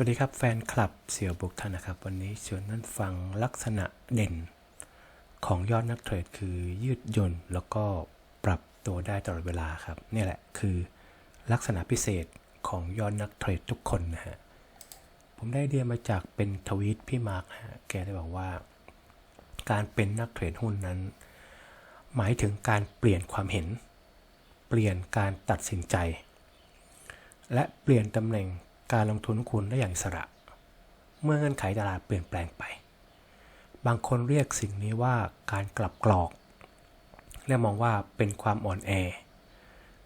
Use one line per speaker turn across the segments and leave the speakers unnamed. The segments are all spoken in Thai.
วัสดีครับแฟนคลับเสี่ยวบุกท่านนะครับ วันนี้ชวนนั่นฟังลักษณะเด่นของยอดนักเทรดคือยืดหยุ่นแล้วก็ปรับตัวได้ตลอดเวลาครับนี่แหละคือลักษณะพิเศษของยอดนักเทรดทุกคนนะฮะผมได้เดียมาจากเป็นทวีตพี่มาร์คฮะแกได้บอกว่า การเป็นนักเทรดหุ้นนั้น หมายถึงการเปลี่ยนความเห็น เปลี่ยนการตัดสินใจ และเปลี่ยนตำแหน่ง การลงทุนคุณได้อย่างอิสระ เมื่อเงื่อนไขตลาดเปลี่ยนแปลงไป บางคนเรียกสิ่งนี้ว่าการกลับกรอกและมองว่าเป็นความอ่อนแอ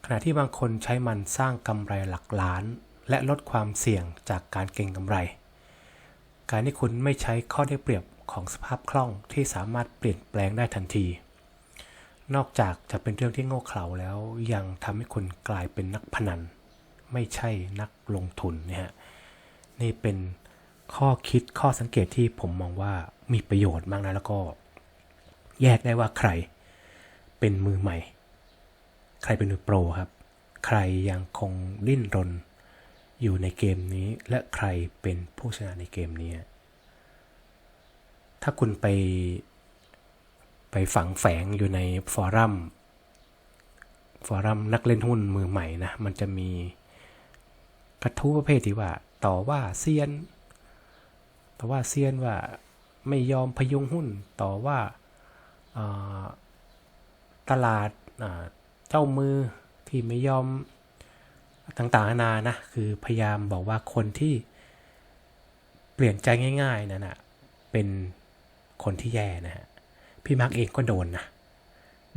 ขณะที่บางคนใช้มันสร้างกำไรหลักล้าน และลดความเสี่ยงจากการเก็งกำไร การที่คุณไม่ใช้ข้อได้เปรียบของสภาพคล่องที่สามารถเปลี่ยนแปลงได้ทันที นอกจากจะเป็นเรื่องที่โง่เขลาแล้วยังทำให้คุณกลายเป็นนักพนัน ไม่ใช่นักลงทุนเนี่ยฮะนี่เป็นข้อคิดข้อสังเกตที่ผมมองว่ามีประโยชน์มากนะแล้วก็ แยกได้ว่าใครเป็นมือใหม่ ใครเป็นมือโปรครับ ใครยังคงดิ้นรนอยู่ในเกมนี้และใครเป็นผู้ชนะในเกมนี้ ถ้าคุณไปไปฝังแฝงอยู่ในฟอรัมฟอรัมนักเล่นหุ้นมือใหม่นะ มันจะมี กระทู้ประเภทที่ว่า ต่อว่าเซียน ต่อว่าเซียนว่าไม่ยอมพยุงหุ้น ต่อว่าาตลาดาเจ้ามือที่ไม่ยอมต่างๆนานานะ คือพยายามบอกว่าคนที่เปลี่ยนใจง่าย ๆนั่นนะเป็นคนที่แย่นะฮะ พี่มาร์กเองก็โดนนะ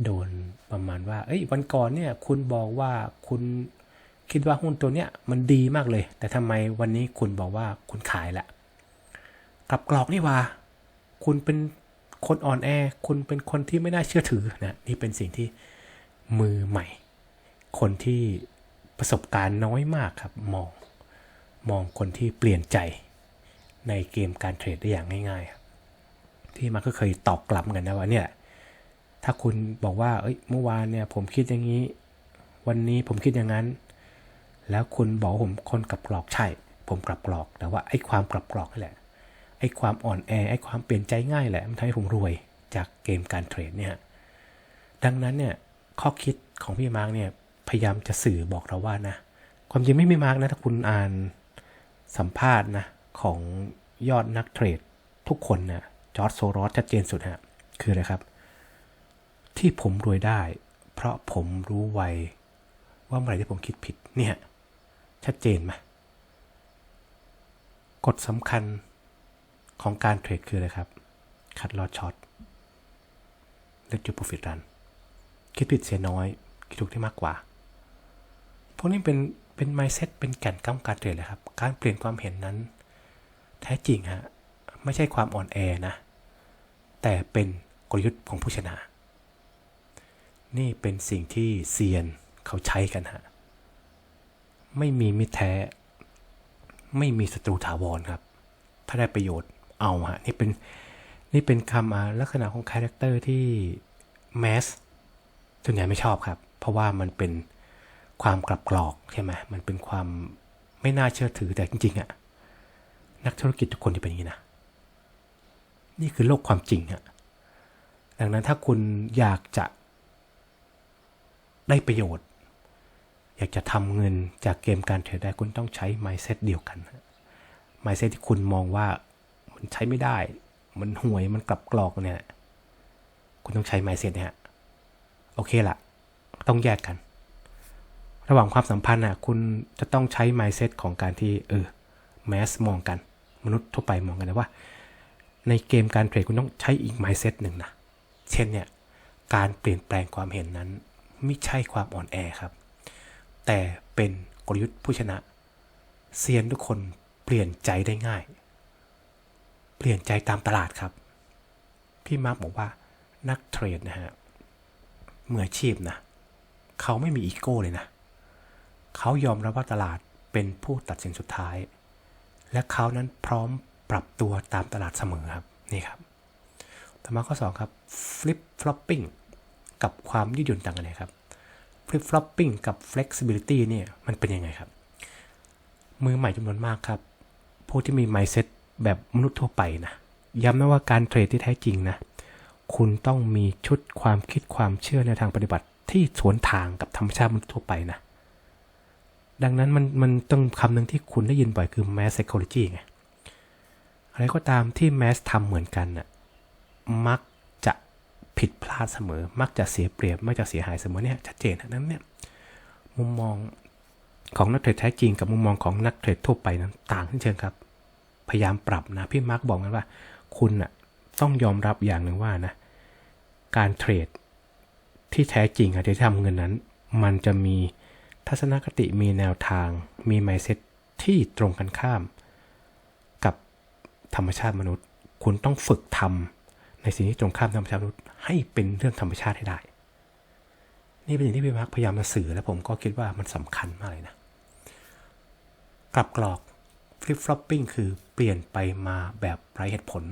โดนประมาณว่า เอ้ยวันก่อนเนี่ย คุณบอกว่าคุณ คิดว่าหุ้นตัวเนี้ยมันดีมากเลย แต่ทำไมวันนี้คุณบอกว่าคุณขายละกลับกรอกนี่ว่า คุณเป็นคนอ่อนแอ คุณเป็นคนที่ไม่น่าเชื่อถือนะนี่เป็นสิ่งที่มือใหม่ คนที่ประสบการณ์น้อยมากครับมองมองคนที่เปลี่ยนใจในเกมการเทรดได้อย่างง่ายๆครับที่มันก็เคยตอบกลับกันนะว่าเนี่ยถ้าคุณบอกว่าเอ้ยเมื่อวานเนี่ยผมคิดอย่างนี้ วันนี้ผมคิดอย่างนั้น แล้วคุณบอกผมคนกลับกรอกใช่ ผมกลับกรอก แต่ว่าไอ้ความกลับกรอกนี่แหละ ไอ้ความอ่อนแอ ไอ้ความเปลี่ยนใจง่ายแหละ มันทำให้ผมรวยจากเกมการเทรดเนี่ย ดังนั้นเนี่ยข้อคิดของพี่มาร์กเนี่ยพยายามจะสื่อบอกเราว่านะ ความจริงไม่มีมาร์กนะถ้าคุณอ่านสัมภาษณ์นะของยอดนักเทรดทุกคนนะจอร์ดโซรอสชัดเจนสุดฮะ คืออะไรครับ ที่ผมรวยได้ เพราะผมรู้ไวว่าเมื่อไหร่ที่ผมคิดผิดเนี่ย ชัดเจนไหมกฎสำคัญของการเทรดคืออะไรครับคัดลอดช็อตเลือกจุด profit run คิดผิดเสียน้อย คิดถูกได้มากกว่า พวกนี้เป็นเป็น mindset เป็นแก่นกำการเทรดเลยครับ การเปลี่ยนความเห็นนั้น แท้จริงฮะ ไม่ใช่ความอ่อนแอนะ แต่เป็นกลยุทธ์ของผู้ชนะ นี่เป็นสิ่งที่เซียนเขาใช้กันฮะ ไม่มีมิตรแท้ ไม่มีศัตรูถาวรครับ ถ้าได้ประโยชน์เอาฮะนี่เป็นนี่เป็นคำลักษณะของคาแรคเตอร์ที่แมสส่วนใหญ่ไม่ชอบครับ เพราะว่ามันเป็นความกลับกรอกใช่ไหมมันเป็นความไม่น่าเชื่อถือแต่จริงๆอะนักธุรกิจทุกคนที่เป็นอย่างนี้นะนี่คือโลกความจริงอะดังนั้นถ้าคุณอยากจะได้ประโยชน์ อยากจะทำเงินจากเกมการเทรดได้คุณต้องใช้ mindset เดียวกัน mindset ที่คุณมองว่ามันใช้ไม่ได้ มันห่วยมันกลับกรอกเนี่ยคุณต้องใช้ mindset เนี่ยโอเคละต้องแยกกัน ระหว่างความสัมพันธ์อะคุณจะต้องใช้ mindset ของการที่เออแมสมองกัน มนุษย์ทั่วไปมองกันนะว่า ในเกมการเทรดคุณต้องใช้อีก mindset หนึ่งนะเช่นเนี่ยการเปลี่ยนแปลงความเห็นนั้น ไม่ใช่ความอ่อนแอครับ แต่เป็นกลยุทธ์ผู้ชนะเซียนทุกคนเปลี่ยนใจได้ง่าย เปลี่ยนใจตามตลาดครับ พี่มาร์กบอกว่านักเทรดนะฮะมืออาชีพนะ เขาไม่มีอีโก้เลยนะ เขายอมรับว่าตลาดเป็นผู้ตัดสินสุดท้าย และเขานั้นพร้อมปรับตัวตามตลาดเสมอครับ นี่ครับต่อมาข้อ 2 ครับ flip flopping กับความยืดหยุ่นต่างกันนะครับ flip flopping กับ flexibility เนี่ยมันเป็นยังไงครับ มือใหม่จำนวนมากครับพวกที่มี mindset แบบมนุษย์ทั่วไปนะ ย้ำนะว่าการเทรดที่แท้จริงนะ คุณต้องมีชุดความคิดความเชื่อในทางปฏิบัติที่สวนทางกับธรรมชาติมนุษย์ทั่วไปนะ ดังนั้นมันมันต้องคำหนึ่งที่คุณได้ยินบ่อยคือ mass psychology ไง อะไรก็ตามที่ mass ทำเหมือนกันน่ะมัก ผิดพลาดเสมอ มักจะเสียเปรียบ มักจะเสียหายเสมอเนี่ยชัดเจนนะนั้นเนี่ยมุมมองของนักเทรดแท้จริงกับมุมมองของนักเทรดทั่วไปนั้นต่างเชิงครับ พยายามปรับนะพี่มาร์กบอกกันว่า คุณน่ะต้องยอมรับอย่างหนึ่งว่านะการเทรดที่แท้จริงอะที่ทำเงินนั้น มันจะมีทัศนคติมีแนวทาง มีไมเซ็ตที่ตรงกันข้าม กับธรรมชาติมนุษย์ คุณต้องฝึกทำ ในสิ่งที่ตรงข้ามธรรมชาติให้เป็นเรื่องธรรมชาติให้ได้ นี่เป็นสิ่งที่พี่มาร์กพยายามมาสื่อและผมก็คิดว่ามันสำคัญมากเลยนะ กลับกรอก flip flopping คือเปลี่ยนไปมาแบบไร้เหตุผล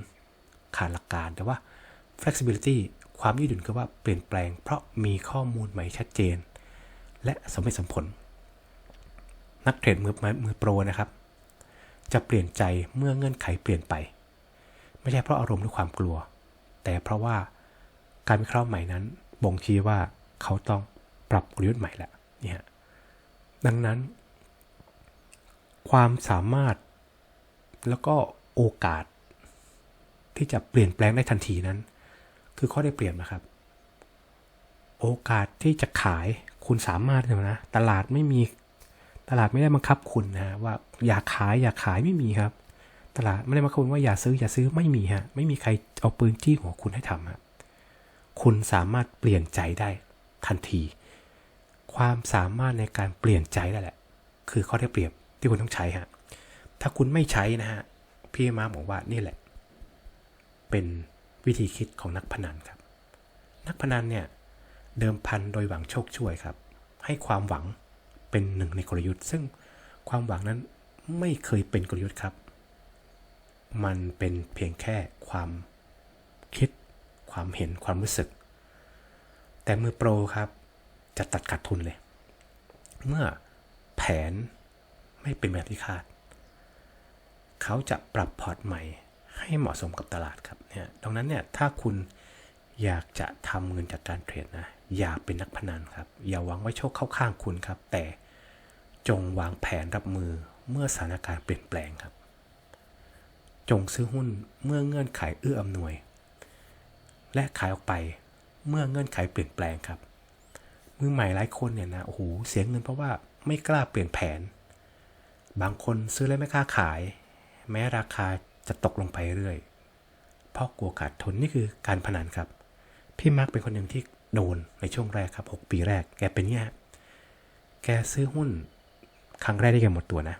ขาดหลักการแต่ว่า flexibility ความยืดหยุ่นคือว่าเปลี่ยนแปลง เพราะมีข้อมูลใหม่ชัดเจน และสมเหตุสมผล นักเทรดมือมือโปรนะครับ จะเปลี่ยนใจเมื่อเงื่อนไขเปลี่ยนไป ไม่ใช่เพราะอารมณ์หรือความกลัว แต่เพราะว่าการวิเคราะห์ใหม่นั้นบ่งชี้ว่าเขาต้องปรับกลยุทธ์ใหม่แล้วนี่ฮะดังนั้น ความสามารถแล้วก็โอกาส ที่จะเปลี่ยนแปลงได้ทันทีนั้น คือข้อได้เปรียบนะครับ โอกาสที่จะขายคุณสามารถเลยนะ ตลาดไม่มีตลาดไม่ได้บังคับคุณนะว่า อยากขายอยากขายไม่มีครับ ตลาดไม่ได้บังคับคุณว่าอย่าซื้ออย่าซื้อไม่มีฮะ ไม่มีใครเอาปืนจี้หัวคุณให้ทำฮะคุณสามารถเปลี่ยนใจได้ทันที ความสามารถในการเปลี่ยนใจนั่นแหละ คือข้อได้เปรียบที่คุณต้องใช้ฮะถ้าคุณไม่ใช้นะฮะพี่มาบอกว่านี่แหละ เป็นวิธีคิดของนักพนันครับ นักพนันเนี่ยเดิมพันโดยหวังโชคช่วยครับ ให้ความหวังเป็นหนึ่งในกลยุทธ์ ซึ่งความหวังนั้นไม่เคยเป็นกลยุทธ์ครับ มันเป็นเพียงแค่ความคิด ความเห็นความรู้สึก แต่มือโปรครับ จะตัดขาดทุนเลย เมื่อแผนไม่เป็นแบบที่คาด เขาจะปรับพอร์ตใหม่ให้เหมาะสมกับตลาดครับเนี่ยดังนั้นเนี่ยถ้าคุณอยากจะทำเงินจากการเทรดนะ อย่าเป็นนักพนันครับ อย่าหวังไว่าโชคเข้าข้างคุณครับ แต่จงวางแผนรับมือเมื่อสถานการณ์เปลี่ยนแปลงครับ จงซื้อหุ้นเมื่อเงื่อนไขเอื้ออำนวย และขายออกไปเมื่อเงื่อนไขเปลี่ยนแปลงครับ มือใหม่หลายคนเนี่ยนะโอ้โหเสียเงินเพราะว่าไม่กล้าเปลี่ยนแผน บางคนซื้อแล้วไม่กล้าขาย แม้ราคาจะตกลงไปเรื่อยเพราะกลัวขาดทุนนี่คือการพนันครับ พี่มาร์กเป็นคนหนึ่งที่โดนในช่วงแรกครับ 6 ปีแรก แกเป็นเนี่ยแกซื้อหุ้น ครั้งแรกที่แกหมดตัวนะ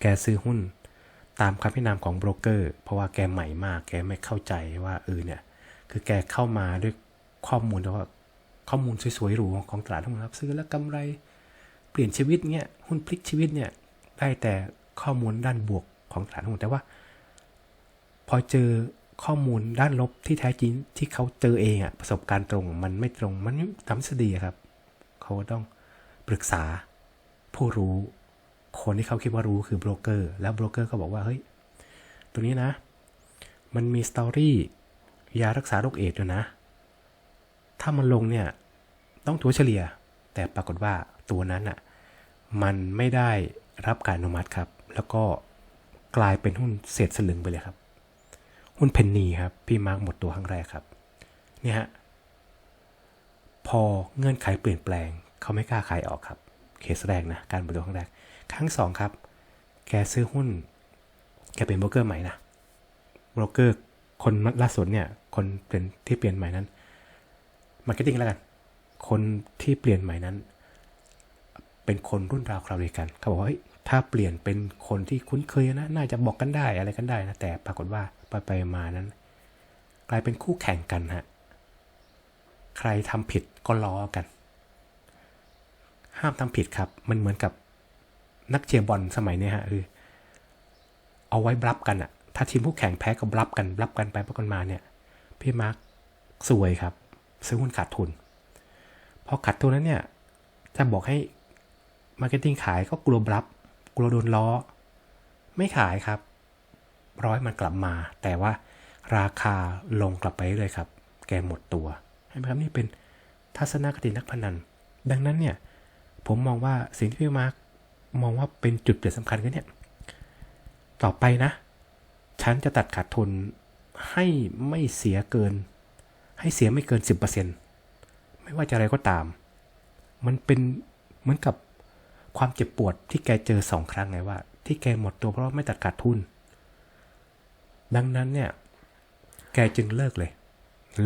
แกซื้อหุ้น ตามคำแนะนำของโบรกเกอร์ เพราะว่าแกใหม่มาก แกไม่เข้าใจว่าเออเนี่ย คือแกเข้ามาด้วยข้อมูลแต่ว่าข้อมูลสวยๆหรูของตลาดหุ้นครับซื้อแล้วกำไร เปลี่ยนชีวิตเนี่ยหุ้นพลิกชีวิตเนี่ยได้แต่ข้อมูลด้านบวกของตลาดหุ้นแต่ว่า พอเจอข้อมูลด้านลบที่แท้จริงที่เขาเจอเองอะประสบการณ์ตรงมันไม่ตรงมันทำสดีครับ เขาต้องปรึกษาผู้รู้ คนที่เขาคิดว่ารู้คือโบรกเกอร์แล้วโบรกเกอร์ก็บอกว่าเฮ้ยตัวนี้นะ มันมีสตอรี่ยารักษาโรคเอดส์ด้วยนะ ถ้ามันลงเนี่ยต้องถัวเฉลี่ย แต่ปรากฏว่าตัวนั้นอะมันไม่ได้รับการอนุมัติครับ แล้วก็กลายเป็นหุ้นเศษสลึงไปเลยครับ หุ้นเพนนีครับ พี่มาร์กหมดตัวครั้งแรกครับ เนี่ยฮะ พอเงื่อนไขเปลี่ยนแปลงเขาไม่กล้าขายออกครับ เคสแรกนะ การบริตัวครั้งแรก ครั้งสองครับ แกซื้อหุ้น แกเป็นโบรกเกอร์ใหม่นะโบรกเกอร์คนล่าสุดเนี่ย คนเป็นที่เปลี่ยนใหม่นั้นมาร์เก็ตติ้งแล้วกัน คนที่เปลี่ยนใหม่นั้น เป็นคนรุ่นราวคราวเดียวกัน เขาบอกว่าเฮ้ยถ้าเปลี่ยนเป็นคนที่คุ้นเคยนะ น่าจะบอกกันได้อะไรกันได้นะ แต่ปรากฏว่าไปไปมานั้น กลายเป็นคู่แข่งกันฮะ ใครทำผิดก็ล้อกัน ห้ามทำผิดครับ มันเหมือนกับ นักเชียร์บอลสมัยนี้ฮะคือเอาไว้บลับกันอะถ้าทีมผู้แข่งแพ้ก็บลับกันบลับกันไปบลับกันมาเนี่ย พี่มาร์คสวยครับ ซื้อหุ้นขาดทุน พอขาดทุนนั้นเนี่ยจะบอกให้มาร์เก็ตติ้งขายก็กลัวบลับ กลัวโดนล้อ ไม่ขายครับ ร้อยมันกลับมา แต่ว่าราคาลงกลับไปเรื่อยครับ แกหมดตัวเห็นไหมครับนี่เป็นทัศนคตินักพนัน ดังนั้นเนี่ย ผมมองว่าสิ่งที่พี่มาร์ค มองว่าเป็นจุดเปลี่ยนสำคัญก็เนี่ย ต่อไปนะ ฉันจะตัดขาดทุนให้ไม่เสียเกิน ให้เสียไม่เกิน 10%ไม่ว่าจะอะไรก็ตาม มันเป็นเหมือนกับความเจ็บปวดที่แกเจอสองครั้งไงว่า ที่แกหมดตัวเพราะไม่ตัดขาดทุน ดังนั้นเนี่ย แกจึงเลิกเลย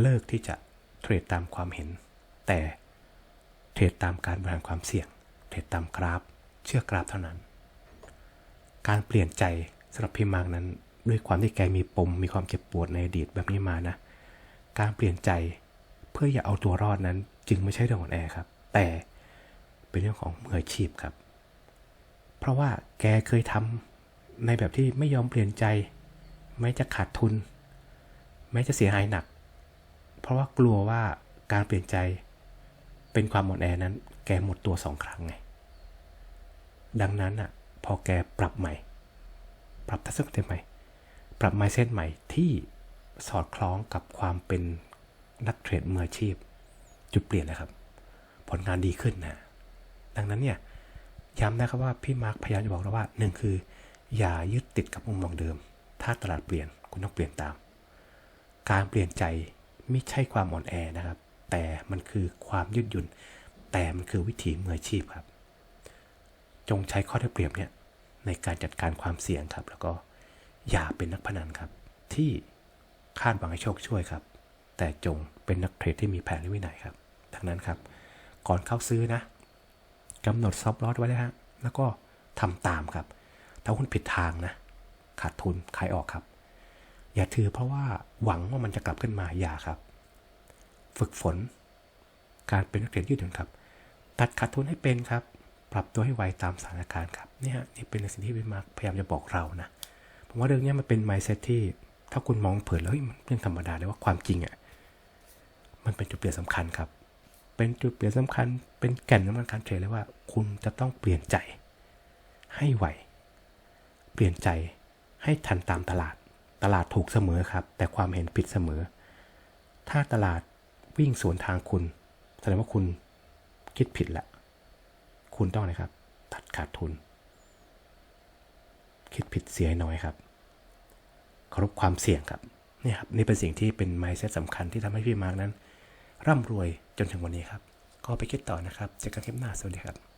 เลิกที่จะเทรดตามความเห็น แต่เทรดตามการบริหารความเสี่ยง เทรดตามกราฟ เชื่อกราฟเท่านั้น การเปลี่ยนใจสำหรับพี่มาร์กนั้น ด้วยความที่แกมีปมมีความเจ็บปวดในอดีตแบบนี้มานะ การเปลี่ยนใจเพื่ออย่าเอาตัวรอดนั้น จึงไม่ใช่เรื่องของแอร์ครับ แต่เป็นเรื่องของมืออาชีพครับ เพราะว่าแกเคยทำในแบบที่ไม่ยอมเปลี่ยนใจไม่จะขาดทุน แม้จะเสียหายหนัก เพราะว่ากลัวว่าการเปลี่ยนใจเป็นความหมดแอนั้น แกหมดตัวสองครั้งไง ดังนั้นอะพอแกปรับใหม่ ปรับทัศนคติใหม่ ปรับไมเซ็ตใหม่ที่สอดคล้องกับความเป็นนักเทรดมืออาชีพ จุดเปลี่ยนนะครับ ผลงานดีขึ้นนะดังนั้นเนี่ยย้ำนะครับว่าพี่มาร์คพยายามจะบอกเราว่าหนึ่งคือ อย่ายึดติดกับมุมมองเดิม ถ้าตลาดเปลี่ยนคุณต้องเปลี่ยนตาม การเปลี่ยนใจไม่ใช่ความอ่อนแอนะครับ แต่มันคือความยืดหยุ่น แต่มันคือวิถีมืออาชีพครับ จงใช้ข้อได้เปรียบเนี่ยในการจัดการความเสี่ยงครับ แล้วก็อย่าเป็นนักพนันครับ ที่คาดหวังให้โชคช่วยครับ แต่จงเป็นนักเทรดที่มีแผนและวินัยครับดังนั้นครับ ก่อนเข้าซื้อนะกำหนดซอฟต์ลอสไว้เลยฮะแล้วก็ทำตามครับ ถ้าคุณผิดทางนะขาดทุนขายออกครับ อย่าถือเพราะว่าหวังว่ามันจะกลับขึ้นมาอย่าครับ ฝึกฝน การเป็นนักเรียนยืดหยุ่นครับ ตัดขาดทุนให้เป็นครับ ปรับตัวให้ไวตามสถานการณ์ครับเนี่ยนี่เป็นสิ่งที่พี่มาร์คพยายามจะบอกเรานะผมว่าเรื่องนี้มันเป็น mindset ที่ถ้าคุณมองเผินแล้วเฮ้ยมันเรื่องธรรมดาเลยว่าความจริงอะมันเป็นจุดเปลี่ยนสำคัญครับ เป็นจุดเปลี่ยนสำคัญ เป็นแก่นสำคัญการเทรดเลยว่า คุณจะต้องเปลี่ยนใจ ให้ไวเปลี่ยนใจให้ทันตามตลาด ตลาดถูกเสมอครับ แต่ความเห็นผิดเสมอ ถ้าตลาดวิ่งสวนทางคุณ แสดงว่าคุณคิดผิดละ คุณต้องนะครับ ตัดขาดทุน คิดผิดเสียน้อยครับเคารพความเสี่ยงครับนี่ครับนี่เป็นสิ่งที่เป็น mindset สำคัญที่ทำให้พี่มาร์กนั้น ร่ำรวยจนถึงวันนี้ครับ ก็ไปคิดต่อนะครับเจอกันคลิปหน้าสวัสดีครับ